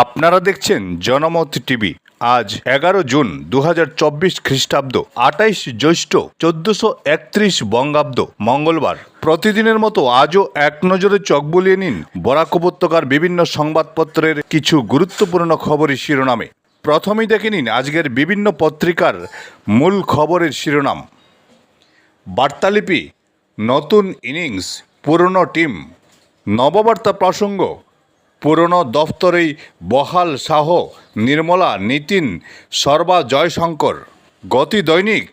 আপনারা দেখছেন জনমত টিভি। আজ এগারো জুন দু খ্রিস্টাব্দ আটাইশ জ্যৈষ্ঠ চোদ্দশো একত্রিশ বঙ্গাব্দ, মঙ্গলবার। প্রতিদিনের মতো আজও এক নজরে চোখ বুলিয়ে নিন বরাক উপত্যকার বিভিন্ন সংবাদপত্রের কিছু গুরুত্বপূর্ণ খবরের শিরোনামে। প্রথমেই দেখে নিন আজকের বিভিন্ন পত্রিকার মূল খবরের শিরোনাম। বার্তালিপি, নতুন ইনিংস, পুরনো টিম, নববার্তা প্রসঙ্গ পুরনো দফতরেই বহাল শাহ, নির্মলা, নিতিন, সর্বা জয়শঙ্কর। গতি দৈনিক,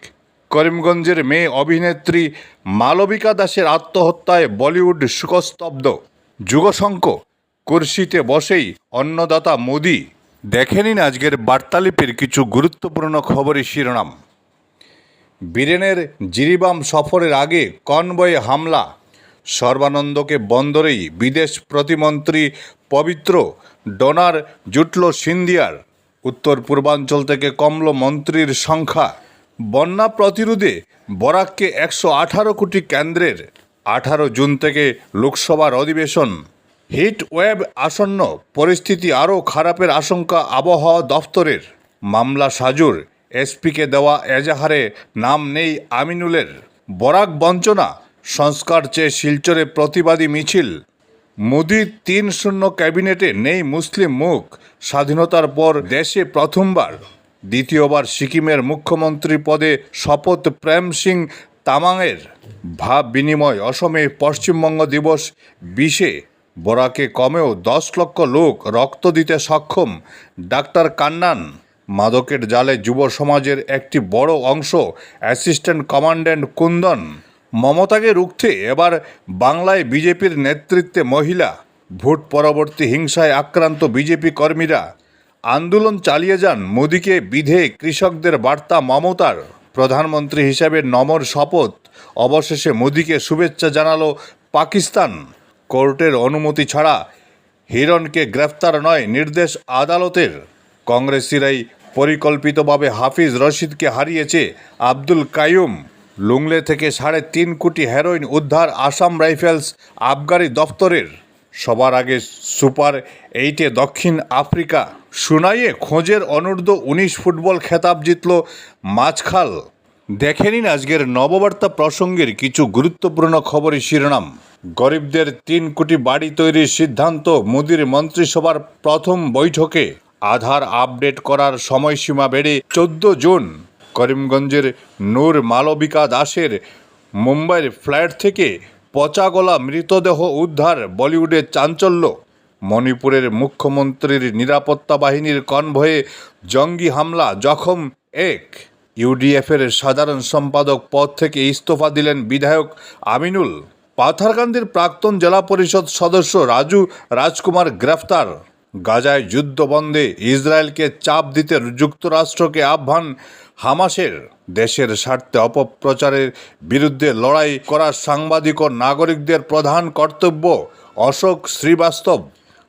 করিমগঞ্জের মেয়ে অভিনেত্রী মালবিকা দাসের আত্মহত্যায় বলিউড শোকস্তব্ধ যুগশঙ্ক, কুর্সিতে বসেই অন্নদাতা মোদি। দেখে নিন আজকের বার্তালিপির কিছু গুরুত্বপূর্ণ খবরের শিরোনাম। বীরেনের জিরিবাম সফরের আগে কনবয়ে হামলা। সর্বানন্দকে বন্দরেই বিদেশ প্রতিমন্ত্রী পবিত্র ডোনার জুটল সিন্ধিয়ার। উত্তর পূর্বাঞ্চল থেকে কমল মন্ত্রীর সংখ্যা। বন্যা প্রতিরোধে বরাককে একশো আঠারো কোটি কেন্দ্রের। আঠারো জুন থেকে লোকসভার অধিবেশন। হিট ওয়েব আসন্ন, পরিস্থিতি আরও খারাপের আশঙ্কা আবহাওয়া দফতরের। মামলা সাজুর, এসপিকে দেওয়া এজাহারে নাম নেই আমিনুলের। বরাক বঞ্চনা সংস্কার চেয়ে শিলচরে প্রতিবাদী মিছিল। মোদির তিন শূন্য ক্যাবিনেটে নেই মুসলিম মুখ। স্বাধীনতার পর দেশে প্রথমবার, দ্বিতীয়বার সিকিমের মুখ্যমন্ত্রী পদে শপথ প্রেম সিং তামাংয়ের। ভাব বিনিময় অসমে পশ্চিমবঙ্গ দিবস বিশে, বরাকে কমেও দশ লক্ষ লোক রক্ত দিতে সক্ষম। ডাক্তার কান্নান, মাদকের জালে যুব সমাজের একটি বড় অংশ, অ্যাসিস্ট্যান্ট কমান্ড্যান্ট কুন্দন। মমতাকে রুখতে এবার বাংলায় বিজেপির নেতৃত্বে মহিলা। ভোট পরবর্তী হিংসায় আক্রান্ত বিজেপি কর্মীরা। আন্দোলন চালিয়ে যান মোদীকে বিধে কৃষকদের বার্তা মমতার। প্রধানমন্ত্রী হিসাবে নমর শপথ। অবশেষে মোদীকে শুভেচ্ছা জানালো পাকিস্তান। কোর্টের অনুমতি ছাড়া হিরণকে গ্রেফতার নয় নির্দেশ আদালতের। কংগ্রেসিরাই পরিকল্পিতভাবে হাফিজ রশিদকে হারিয়েছে আব্দুল কাইয়ুম। লুংলে থেকে সাড়ে তিন কোটি হেরোইন উদ্ধার আসাম রাইফেলস আবগারি দফতরের। সবার আগে সুপার এইটে দক্ষিণ আফ্রিকা। সুনাইয়ে খোঁজের অনূর্ধ্ব উনিশ ফুটবল খেতাব জিতল মাছখাল। দেখে নিন আজকের নববার্তা প্রসঙ্গের কিছু গুরুত্বপূর্ণ খবরের শিরোনাম। গরিবদের তিন কোটি বাড়ি তৈরির সিদ্ধান্ত, মোদির মন্ত্রিসভার প্রথম বৈঠকে। আধার আপডেট করার সময়সীমা বেড়ে চোদ্দ জুন। করিমগঞ্জের নূর মালবিকা দাসের মুম্বাইয়ের ফ্ল্যাট থেকে পচাগলা মৃতদেহ উদ্ধার বলিউডের চাঞ্চল্য। মণিপুরের মুখ্যমন্ত্রীর নিরাপত্তা বাহিনীর কনভয়ে জঙ্গি হামলা, জখম এক। ইউডিএফের সাধারণ সম্পাদক পদ থেকে ইস্তফা দিলেন বিধায়ক আমিনুল। পাথারকান্দির প্রাক্তন জেলা পরিষদ সদস্য রাজু রাজকুমার গ্রেফতার। গাজায় যুদ্ধ বন্ধে ইসরায়েলকে চাপ দিতে যুক্তরাষ্ট্রকে আহ্বান হামাসের দেশের স্বার্থে অপপ্রচারের বিরুদ্ধে লড়াই করা সাংবাদিক ও নাগরিকদের প্রধান কর্তব্য অশোক শ্রীবাস্তব।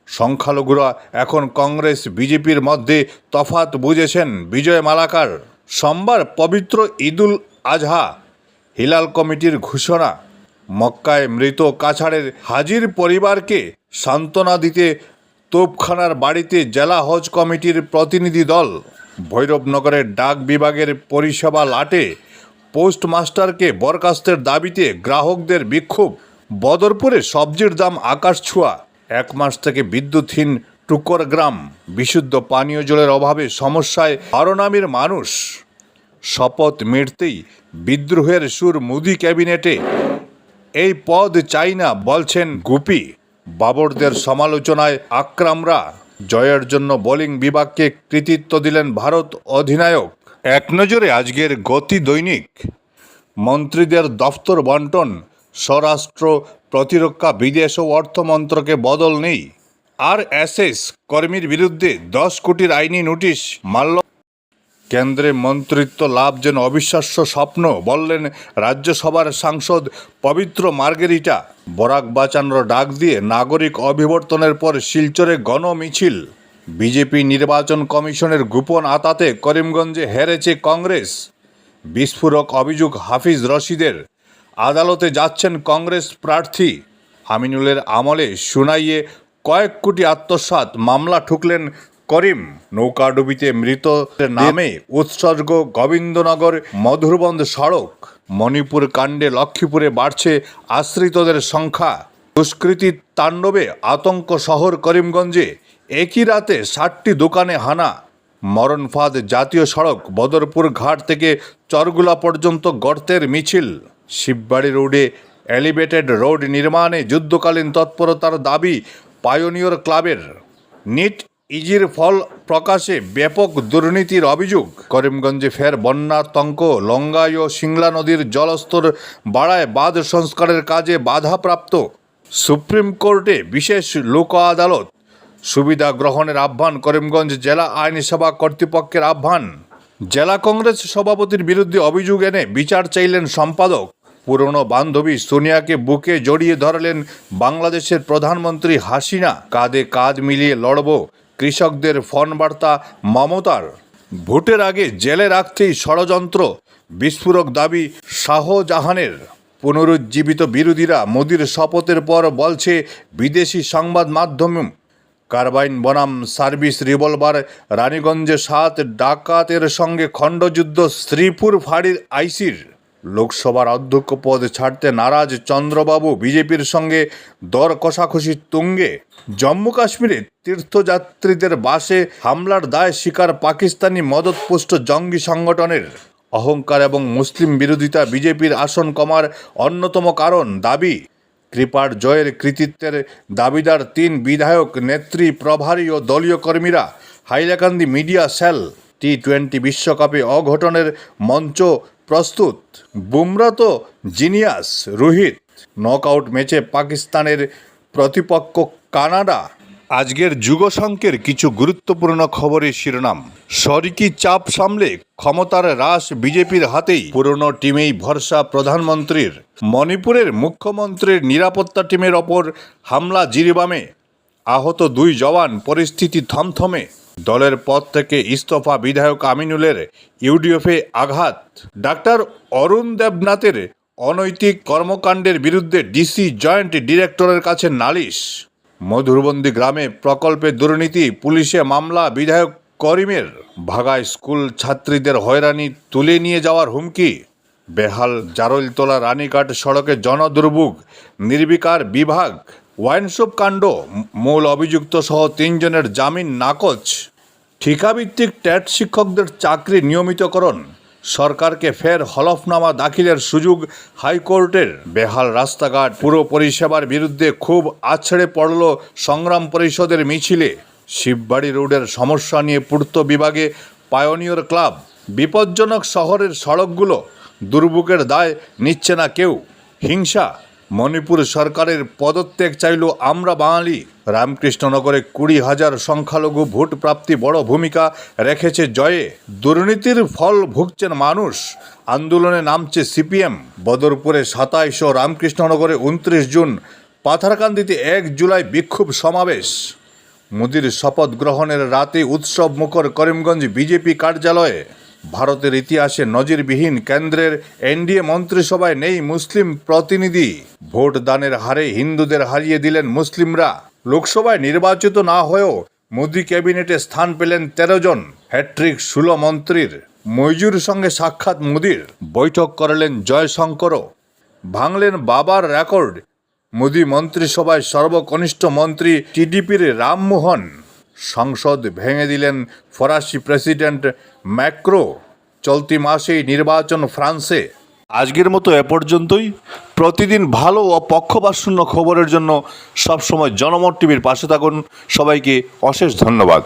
সংখ্যালঘুরা এখন কংগ্রেস, বিজেপির মধ্যে তফাত বুঝেছেন বিজয় মালাকার। সোমবার পবিত্র ঈদুল আজহা হিলাল কমিটির ঘোষণা। মক্কায় মৃত কাছাড়ের হাজির পরিবারকে সান্ত্বনা দিতে তোপখানার বাড়িতে জেলা হজ কমিটির প্রতিনিধি দল। ভৈরবনগরের ডাক বিভাগের পরিষেবা লাটে পোস্টমাস্টারকে বরখাস্তের দাবিতে গ্রাহকদের বিক্ষোভ। বদরপুরে সবজির দাম আকাশ ছোঁয়া। এক মাস থেকে বিদ্যুৎহীন টুকর গ্রাম। বিশুদ্ধ পানীয় জলের অভাবে সমস্যায় আরনামের মানুষ। শপথ মিটতেই বিদ্রোহের সুর মোদি ক্যাবিনেটে। এই পদ চাই না বলছেন গুপি। বাবরদের সমালোচনায় আক্রামরা জয়ের জন্য বোলিং বিভাগকে কৃতিত্ব দিলেন ভারত অধিনায়ক। এক নজরে আজকের গতি দৈনিক। মন্ত্রীদের দফতর বন্টন, স্বরাষ্ট্র প্রতিরক্ষা, বিদেশ ও অর্থমন্ত্রকে বদল নেই। আর এসএস কর্মীর বিরুদ্ধে দশ কোটির আইনি নোটিশ মাল্য কেন্দ্রে মন্ত্রিত্ব লাভ যেন অবিশ্বাস্য স্বপ্ন বললেন রাজ্যসভার সাংসদ পবিত্র মার্গেরিটা। বরাক বাঁচানোর ডাক দিয়ে নাগরিক অভিবর্তনের পর শিলচরে গণমিছিল। বিজেপি নির্বাচন কমিশনের গোপন আতাতে করিমগঞ্জে হেরেছে কংগ্রেস। বিস্ফোরক অভিযোগ হাফিজ রশিদের। আদালতে যাচ্ছেন কংগ্রেস প্রার্থী। আমিনুলের আমলে শুনাইয়ে কয়েক কোটি আত্মসাৎ মামলা ঠুকলেন করিম নৌকাডুবিতে মৃতদের নামে উৎসর্গ গোবিন্দনগর মধুরবন্ধ সড়ক। মণিপুর কাণ্ডে লক্ষ্মীপুরে বাড়ছে আশ্রিতদের সংখ্যা। দুষ্কৃতির তাণ্ডবে আতঙ্ক শহর করিমগঞ্জে। একই রাতে ষাটটি দোকানে হানা। মরণফাঁদ জাতীয় সড়ক বদরপুর ঘাট থেকে চরগুলা পর্যন্ত গর্তের মিছিল। শিববাড়ি রোডে এলিভেটেড রোড নির্মাণে যুদ্ধকালীন তৎপরতার দাবি পায়োনিয়র ক্লাবের। নিট ইজির ফল প্রকাশে ব্যাপক দুর্নীতির অভিযোগ। করিমগঞ্জে ফের বন্যাতঙ্ক লঙ্গাই ও সিংলা নদীর জলস্তর বাড়ায় বাঁধ সংস্কারের কাজে বাধাপ্রাপ্ত। সুপ্রিম কোর্টে বিশেষ লোক আদালত। সুবিধা গ্রহণের আহ্বান করিমগঞ্জ জেলা আইনসভা কর্তৃপক্ষের আহ্বান। জেলা কংগ্রেস সভাপতির বিরুদ্ধে অভিযোগ এনে বিচার চাইলেন সম্পাদক। পুরনো বান্ধবী সোনিয়াকে বুকে জড়িয়ে ধরলেন বাংলাদেশের প্রধানমন্ত্রী হাসিনা। কাঁধে কাঁধ মিলিয়ে লড়ব কৃষকদের ফোন বার্তা মমতার। ভোটের আগে জেলে রাখতেই ষড়যন্ত্র, বিস্ফোরক দাবি শাহজাহানের। পুনরুজ্জীবিত বিরোধীরা মোদির শপথের পর বলছে, বিদেশি সংবাদ মাধ্যম, কার্বাইন বনাম সার্ভিস রিভলভার, রানীগঞ্জে সাত ডাকাতের সঙ্গে খণ্ডযুদ্ধ, শ্রীপুর ফাঁড়ির আইসির। লোকসভার অধ্যক্ষ পদ ছাড়তে নারাজ চন্দ্রবাবু বিজেপির সঙ্গে দর কষাকষি তুঙ্গে। জম্মু কাশ্মীরে তীর্থযাত্রীদের বাসে হামলার দায় স্বীকার পাকিস্তানি মদতপুষ্ট জঙ্গি সংগঠনের। অহংকার এবং মুসলিম বিরোধিতা বিজেপির আসন কমার অন্যতম কারণ দাবি। কৃপার জয়ের কৃতিত্বের দাবিদার তিন বিধায়ক, নেত্রী, প্রভারী ও দলীয় কর্মীরা। Hailakandi media cell, T twenty বিশ্বকাপে অঘটনের মঞ্চ প্রস্তুত। বুমরা তো জিনিয়াস, রোহিত। নকআউট ম্যাচে পাকিস্তানের প্রতিপক্ষ কানাডা। আজকের যুগসংকের কিছু গুরুত্বপূর্ণ খবরের শিরোনাম। শরিকি চাপ সামলে ক্ষমতার হ্রাস বিজেপির হাতেই। পুরনো টিমেই ভরসা প্রধানমন্ত্রীর। মণিপুরের মুখ্যমন্ত্রীর নিরাপত্তা টিমের ওপর হামলা জিরিবামে। আহত দুই জওয়ান, পরিস্থিতি থমথমে। দলের পদ থেকে ইস্তফা বিধায়ক আমিনুলের ইউডিএফে আঘাত। ডাক্তার অরুণ দেবনাথের অনৈতিক কর্মকাণ্ডের বিরুদ্ধে ডিসি জয়েন্ট ডিরেক্টরের কাছে নালিশ। মধুরবন্দি গ্রামে প্রকল্পে দুর্নীতি, পুলিশে মামলা, বিধায়ক করিমের ভাগায় স্কুল ছাত্রীদের হয়রানি তুলে নিয়ে যাওয়ার হুমকি। বেহাল জারলতলা রানীঘাট সড়কে জনদুর্ভোগ, নির্বিকার বিভাগ ওয়াইনশপ কাণ্ড, মূল অভিযুক্ত সহ তিনজনের জামিন নাকচ। ঠিকাভিত্তিক ট্যাট শিক্ষকদের চাকরি নিয়মিতকরণ, সরকারকে ফের হলফনামা দাখিলের সুযোগ হাইকোর্টের বেহাল রাস্তাঘাট। পুরো পরিষেবার বিরুদ্ধে খুব আছড়ে পড়ল সংগ্রাম পরিষদের মিছিলে। শিববাড়ি রোডের সমস্যা নিয়ে পূর্ত বিভাগে পায়োনিয়র ক্লাব। বিপজ্জনক শহরের সড়কগুলো দুর্ভোগের দায় নিচ্ছে না কেউ। হিংসা মণিপুর সরকারের পদত্যাগ চাইল আমরা বাঙালি। রামকৃষ্ণনগরে কুড়ি হাজার সংখ্যালঘু ভোট প্রাপ্তি বড় ভূমিকা রেখেছে জয়ে। দুর্নীতির ফল ভুগছেন মানুষ। আন্দোলনে নামছে সিপিএম। বদরপুরে সাতাইশ ও রামকৃষ্ণনগরে উনত্রিশ জুন, পাথারকান্দিতে এক জুলাই বিক্ষোভ সমাবেশ। মোদির শপথ গ্রহণের রাতে উৎসব মুখর করিমগঞ্জ বিজেপি কার্যালয়ে। ভারতের ইতিহাসে নজিরবিহীন কেন্দ্রের এনডিএ মন্ত্রিসভায় নেই মুসলিম প্রতিনিধি। ভোট দানের হারে হিন্দুদের হারিয়ে দিলেন মুসলিমরা। লোকসভায় নির্বাচিত না হয়েও মোদি ক্যাবিনেটে স্থান পেলেন তেরো জন হ্যাট্রিক ষোলো মন্ত্রীর। মৈজুর সঙ্গে সাক্ষাৎ মোদির। বৈঠক করলেন জয়শঙ্করও। ভাঙলেন বাবার রেকর্ড। মোদী মন্ত্রিসভায় সর্বকনিষ্ঠ মন্ত্রী টিডিপির রামমোহন। সংসদ ভেঙে দিলেন ফরাসি প্রেসিডেন্ট ম্যাক্রো চলতি মাসেই নির্বাচন ফ্রান্সে। আজকের মতো এ পর্যন্তই। প্রতিদিন ভালো ও পক্ষপাতশূন্য খবরের জন্য সবসময় জনমত টিভির পাশে থাকুন। সবাইকে অশেষ ধন্যবাদ।